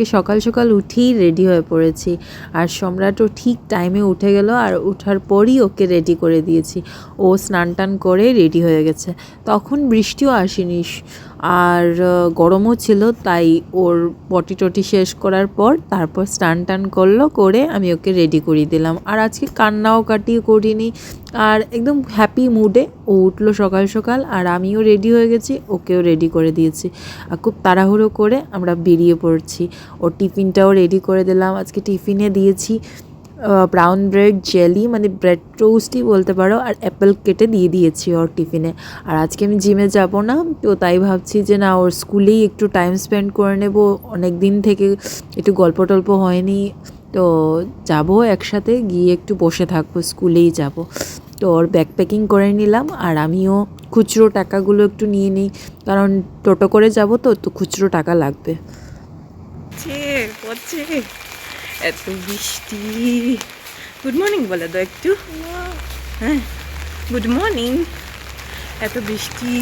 আজকে সকাল সকাল উঠেই রেডি হয়ে পড়েছি। আর সম্রাটও ঠিক টাইমে উঠে গেল আর ওঠার পরই ওকে রেডি করে দিয়েছি। ও স্নান টান করে রেডি হয়ে গেছে। তখন বৃষ্টিও আসেনি। আর গরমও ছিল, তাই ওর পটি টটি শেষ করার পর তারপর স্নান টান করল, করে আমি ওকে রেডি করিয়ে দিলাম। আর আজকে কান্নাও কাটিয়ে করিনি। আর একদম হ্যাপি মুডে ও উঠল সকাল সকাল, আর আমিও রেডি হয়ে গেছি, ওকেও রেডি করে দিয়েছি। আর খুব তাড়াহুড়ো করে আমরা বেরিয়ে পড়ছি। ওর টিফিনটাও রেডি করে দিলাম, আজকে টিফিনে দিয়েছি। ব্রাউন ব্রেড জেলি মানে ব্রেড টোস্টই বলতে পারো, আর অ্যাপেল কেটে দিয়ে দিয়েছি ওর টিফিনে আর আজকে আমি জিমে যাব না, তো তাই ভাবছি যে না, ওর স্কুলেই একটু টাইম স্পেন্ড করে নেব। অনেক দিন থেকে একটু গল্প টল্প হয়নি, তো যাব একসাথে, গিয়ে একটু বসে থাকব, স্কুলেই যাব। তো ওর ব্যাকপ্যাকিং করে নিলাম, আর আমিও খুচরো টাকাগুলো একটু নিয়ে নিই, কারণ টোটো করে যাব তো তো খুচরো টাকা লাগবে। এত বৃষ্টি। গুড মর্নিং বলে দাও একটু। হ্যাঁ গুড মর্নিং এত বৃষ্টি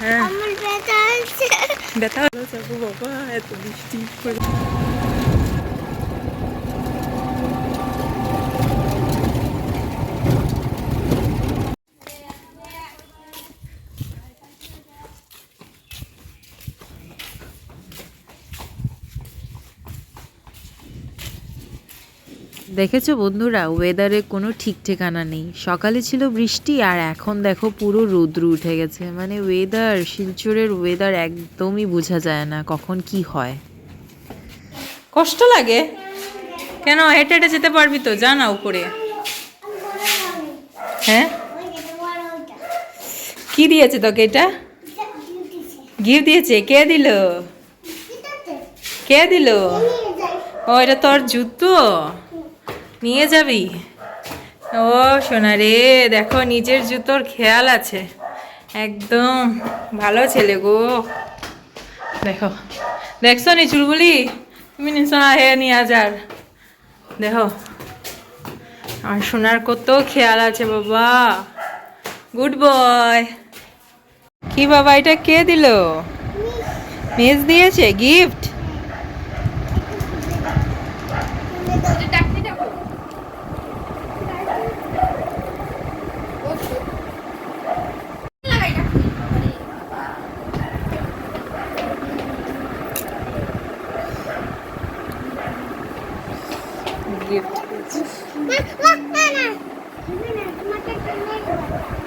হ্যাঁ। ব্যথা বাবা এত বৃষ্টি। দেখেছ বন্ধুরা ওয়েদারে কোনো ঠিক ঠিকানা নেই। সকালে ছিল বৃষ্টি আর এখন দেখো পুরো রৌদ্র উঠে গেছে। মানে ওয়েদার শিলচরের ওয়েদার একদমই বোঝা যায় না কখন কি হয়। কষ্ট লাগে? কেন হেঁটে হেঁটে যেতে পারবি তো? যা না উপরে। হ্যাঁ? কি দিয়েছে তোকে এটা? গিফট দিয়েছে। কে দিল? কে দিল? ও, এটা তোর জুতো? নিয়ে যাবি? ও সোনা রে, দেখো নিজের জুতোর খেয়াল আছে। একদম ভালো ছেলে গো। দেখো, দেখছ নি চুলগুলি? তুমি নিশোনা হে নিয়ে আজার দেখো, আর সোনার কত খেয়াল আছে বাবা। Good boy. কি বাবা, এটা কে দিল? মিস দিয়েছে, গিফট?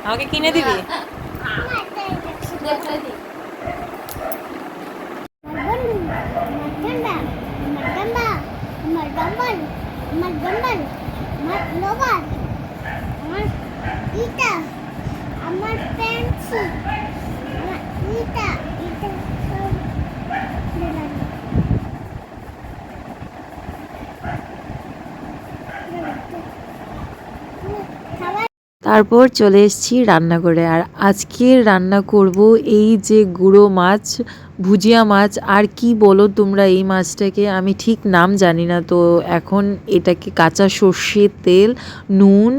আমাকে কিনে দিবি? আমার পেন্সিল আমার ইটা ইটা সব দিলাম। খাবার তারপর চলে এসেছি রান্না করে আর আজকে রান্না করব এই যে গুঁড়ো মাছ, ভুজিয়া মাছ, আর কি বলো তোমরা এই মাছটাকে? আমি ঠিক নাম জানি না, তো এখন এটাকে কাঁচা সর্ষে তেল, নুন,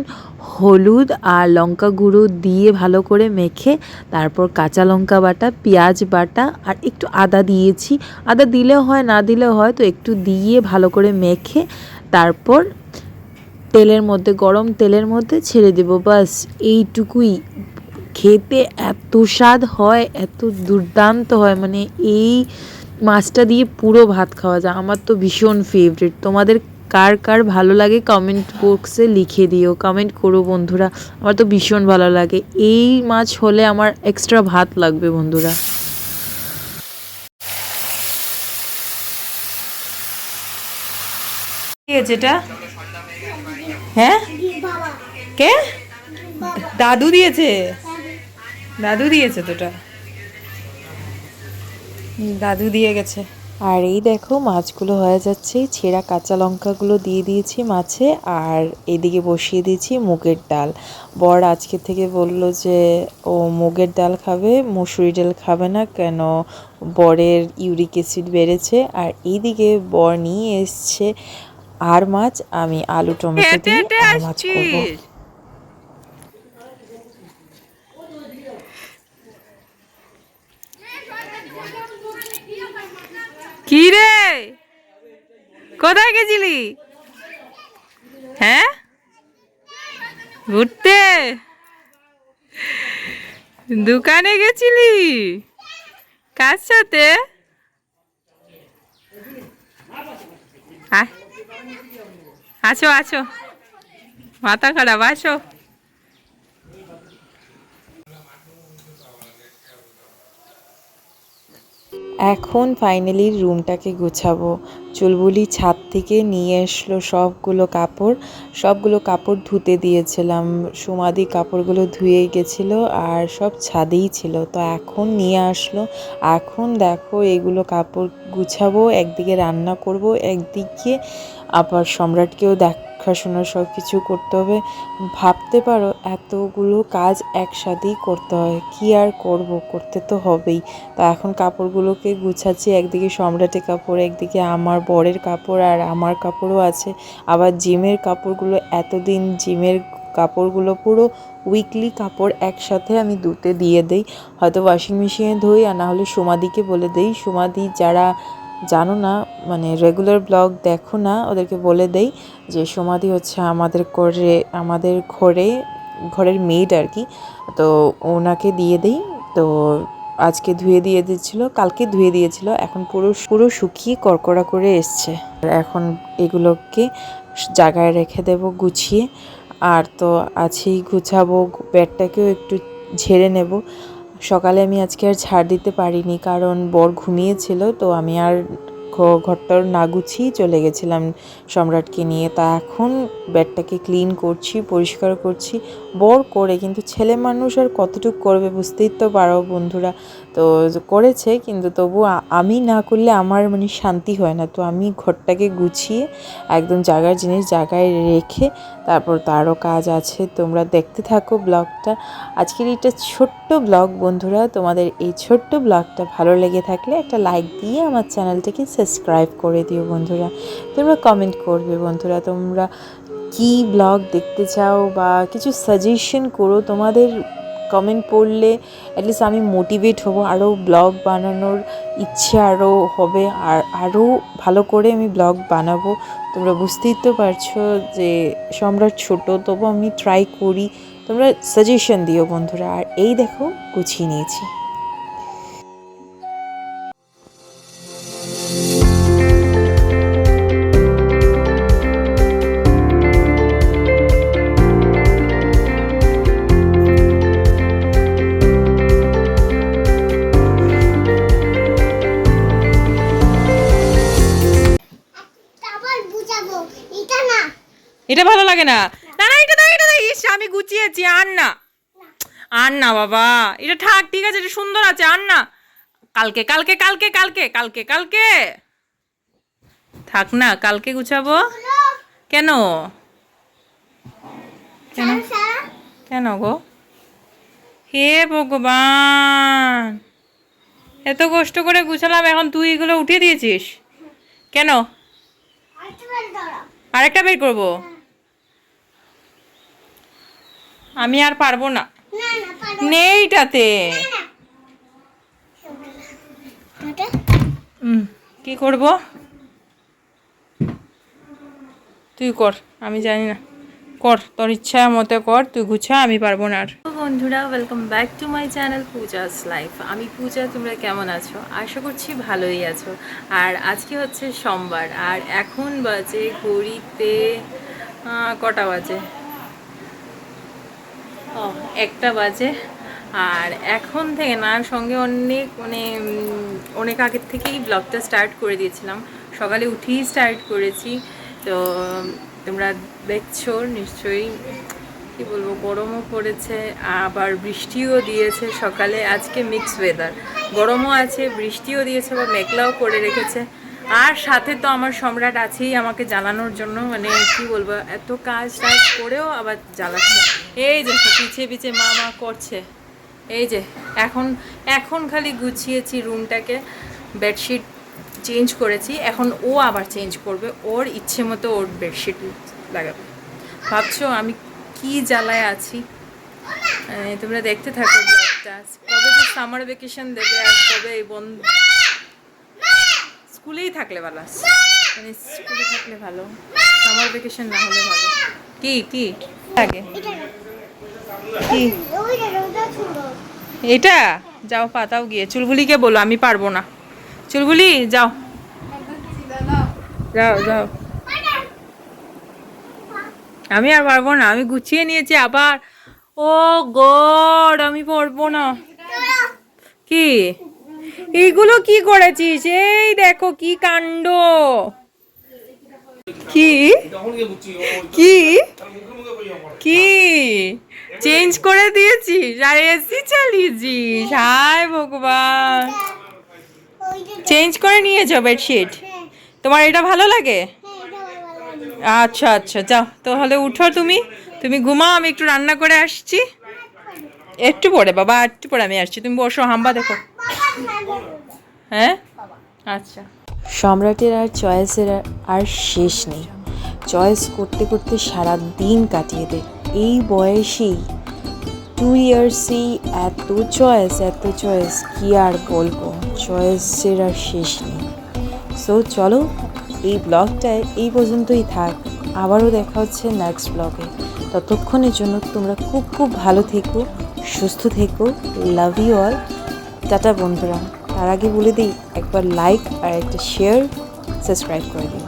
হলুদ আর লঙ্কা গুঁড়ো দিয়ে ভালো করে মেখে তারপর কাঁচা লঙ্কা বাটা, পেঁয়াজ বাটা আর একটু আদা দিয়েছি। আদা দিলে হয়, না দিলে হয়, তো একটু দিয়ে ভালো করে মেখে তারপর তেলের মধ্যে, গরম তেলের মধ্যে ছেড়ে দেবো। বাস এইটুকুই। খেতে এত স্বাদ হয়, এত দুর্দান্ত হয় মানে এই মাছটা দিয়ে পুরো ভাত খাওয়া যায়। আমার তো ভীষণ ফেভারিট তোমাদের কার কার ভালো লাগে কমেন্ট বক্সে লিখে দিও। কমেন্ট করো বন্ধুরা। আমার তো ভীষণ ভালো লাগে। এই মাছ হলে আমার এক্সট্রা ভাত লাগবে বন্ধুরা। কি আছে এটা হ্যাঁ? কে? দাদু দিয়েছে? দাদু দিয়েছে তোটা দাদু দিয়ে গেছে। আর এই দেখো মাছগুলো হয়ে যাচ্ছে। ছেঁড়া কাঁচা লঙ্কাগুলো দিয়ে দিয়েছি মাছে আর এদিকে বসিয়ে দিয়েছি মুগের ডাল। বর আজকে থেকে বলল যে ও মুগের ডাল খাবে মুসুরি ডাল খাবে না কেন বরের ইউরিক অ্যাসিড বেড়েছে। আর এইদিকে বর নিয়ে এসছে আর মাছ আমি আলু টমেটো দিয়ে আর মাছ করব। কি রে? কোথায় গেছিলি? হ্যাঁ? ঘুরতে? দোকানে গেছিলি? কার সাথে? আয়। আছো আছো। মাথা খারাপ আছো। এখন ফাইনালি রুমটাকে গুছাবো। চুলবুলি ছাদ থেকে নিয়ে আসলো সবগুলো কাপড়। সবগুলো কাপড় ধুতে দিয়েছিলাম। সুমাদি কাপড়গুলো ধুয়ে গেছিল আর সব ছাদেই ছিল। তো এখন নিয়ে আসলো। এখন দেখো এগুলো কাপড় গুছাবো, একদিকে রান্না করব, একদিকে আবার সম্রাটকেও দেখাশোনা সব কিছু করতে হবে। ভাবতে পারো, এতগুলো কাজ একসাথেই করতে হয়। কি আর করব? করতে তো হবেই। তো এখন কাপড়গুলোকে গুছাচ্ছি, একদিকে সম্রাটের কাপড়, একদিকে আমার বরের কাপড় আর আমার কাপড়ও আছে। আবার জিমের কাপড়গুলো, এতদিন জিমের কাপড়গুলো পুরো উইকলি কাপড় একসাথে আমি ধুতে দিয়ে দেই। হয়তো ওয়াশিং মেশিনে ধুই আর না হলে সোমাদিকে বলে দেই। সোমাদি যারা জানো না মানে রেগুলার ব্লগ দেখো না, ওদেরকে বলে দেই যে সমাধি হচ্ছে আমাদের করে, আমাদের ঘরে, ঘরের মেড আর কি। তো ওনাকে দিয়ে দেই। তো আজকে ধুয়ে দিয়ে দিয়েছিল, কালকে ধুয়ে দিয়েছিল, এখন পুরো পুরো শুকিয়ে কড়কড়া করে এসছে। এখন এগুলোকে জায়গায় রেখে দেব গুছিয়ে। আর তো আছেই গুছাবো ব্যাডটাকেও একটু ঝেড়ে নেব। সকালে আমি আজকে আর ছাড় দিতে পারিনি কারণ বর ঘুমিয়েছিল তো আমি আর ঘরটার না গুছিয়ে চলে গেছিলাম সম্রাটকে নিয়ে। তা এখন বেডটাকে ক্লিন করছি, পরিষ্কার করছি, বর করে, কিন্তু ছেলে মানুষ আর কতটুকু করবে বুঝতেই তো পারো বন্ধুরা। তো করেছে, কিন্তু তবু আমি না করলে আমার মানে শান্তি হয় না। তো আমি ঘরটাকে গুছিয়ে একদম জায়গার জিনিস জায়গায় রেখে তারপর তারও কাজ আছে। তোমরা দেখতে থাকো ব্লগটা। আজকের এটা ছোট্ট ব্লগ বন্ধুরা। তোমাদের এই ছোট্ট ব্লগটা ভালো লেগে থাকলে একটা লাইক দিয়ে আমার চ্যানেলটাকে সাবস্ক্রাইব করে দিও বন্ধুরা। তোমরা কমেন্ট করবে বন্ধুরা, তোমরা কি ব্লগ দেখতে চাও বা কিছু সাজেশন করো? তোমাদের কমেন্ট পড়লে অ্যাটলিস্ট আমি মোটিভেট হব আরও ব্লগ বানানোর ইচ্ছে আরও হবে, আর আরও ভালো করে আমি ব্লগ বানাবো। তোমরা বুঝতেই তো পারছ যে সম্রাট ছোট, তবু আমি ট্রাই করি। তোমরা সাজেশন দিও বন্ধুরা, আর এই দেখো, গুছিয়ে নিয়েছি। এটা ভালো লাগে না। না না এটা দাও এটা দাও ইস আমি গুছিয়েছি আর না আর না বাবা এটা থাক ঠিক আছে এটা সুন্দর আছে আর না কালকে কালকে কালকে কালকে কালকে কালকে। থাক না কালকে গুছাবো। কেন? কেন? কেন গো? হে ভগবান। এত কষ্ট করে গুছালাম এখন তুই এগুলো উঠিয়ে দিয়েছিস। কেন? আরেকটা বের করব? আমি আর পারব না। না না পারো নেইটাতে কি করব? তুই কর আমি জানি না। কর তোর ইচ্ছা মতো কর তুই গুছা আমি পারব না আর। বন্ধুরা welcome back to my channel Pooja's life আমি পূজা তোমরা কেমন আছো? আশা করছি ভালোই আছো। আর আজকে হচ্ছে সোমবার আর এখন বাজে ঘড়িতে কটা বাজে? একটা বাজে। আর এখন থেকে না সঙ্গে অনেক মানে অনেক আগের থেকেই ব্লগটা স্টার্ট করে দিয়েছিলাম। সকালে উঠেই স্টার্ট করেছি। তো, তোমরা দেখছ, নিশ্চয়ই, কি বলব, গরমও পড়েছে, আবার বৃষ্টিও দিয়েছে সকালে। আজকে মিক্স ওয়েদার গরমও আছে, বৃষ্টিও দিয়েছে বা মেঘলাও করে রেখেছে। আর সাথে তো আমার সম্রাট আছেই আমাকে জ্বালানোর জন্য মানে কি বলব, এত কাজ টাজ করেও আবার জ্বালাচ্ছে। এই যে পিছিয়ে পিছিয়ে মা মা করছে। এই যে, এখন এখন খালি গুছিয়েছি রুমটাকে, বেডশিট চেঞ্জ করেছি, এখন ও আবার চেঞ্জ করবে, ওর ইচ্ছে মতো ওর বেডশিট লাগাবে। ভাবছ আমি কি জ্বালায় আছি? তোমরা দেখতে থাকো কবে যে সামার ভ্যাকেশন দেবে আর কবে এই বন্ধ স্কুলেই থাকলে ভালো মানে স্কুলে থাকলে ভালো। সামার ভেকেশন না হলে ভালো। কি কি? লাগে এটা কি? যাও পাতাও গিয়ে। চুলবুলিকে বলো আমি পারব না। চুলবুলি যাও। যাও যাও। আমি আর পারব না আমি গুছিয়ে নিয়েছি আবার। ও গড আমি পারব না। কি? এইগুলো কি করেছিস? এই দেখো কি কাণ্ড। কি? কি? কি? চেঞ্জ করে দিয়েছিস? আর এসি চালিয়েছিস? হায় ভগবান। চেঞ্জ করে নিয়েছো বেডশিট হ্যাঁ তোমার এটা ভালো লাগে? আচ্ছা আচ্ছা যাও। তাহলে উঠো তুমি। তুমি ঘুমাও, আমি একটু রান্না করে আসছি। একটু পরে, বাবা, একটু পরে আমি আসছি। তুমি বসো, হাম্বা দেখো। হ্যাঁ? আচ্ছা। সম্রাটের আর চয়েসের আর- শেষ নেই। চয়েস করতে করতে সারা দিন কাটিয়ে দেয় এই বয়সেই টু ইয়ার্সেই এত চয়েস এত চয়েস, কি আর বলব? চয়েসের আর শেষ নেই। সো চলো, এই ব্লগটায় এই পর্যন্তই থাক। আবারও দেখা হচ্ছে নেক্সট ব্লগে ততক্ষণের জন্য তোমরা খুব খুব ভালো থেকো, সুস্থ থেকো। লাভ ইউ অল টাটা, বন্ধুরা। তার আগে বলে দিই একবার লাইক আর একটা শেয়ার সাবস্ক্রাইব করে দিও।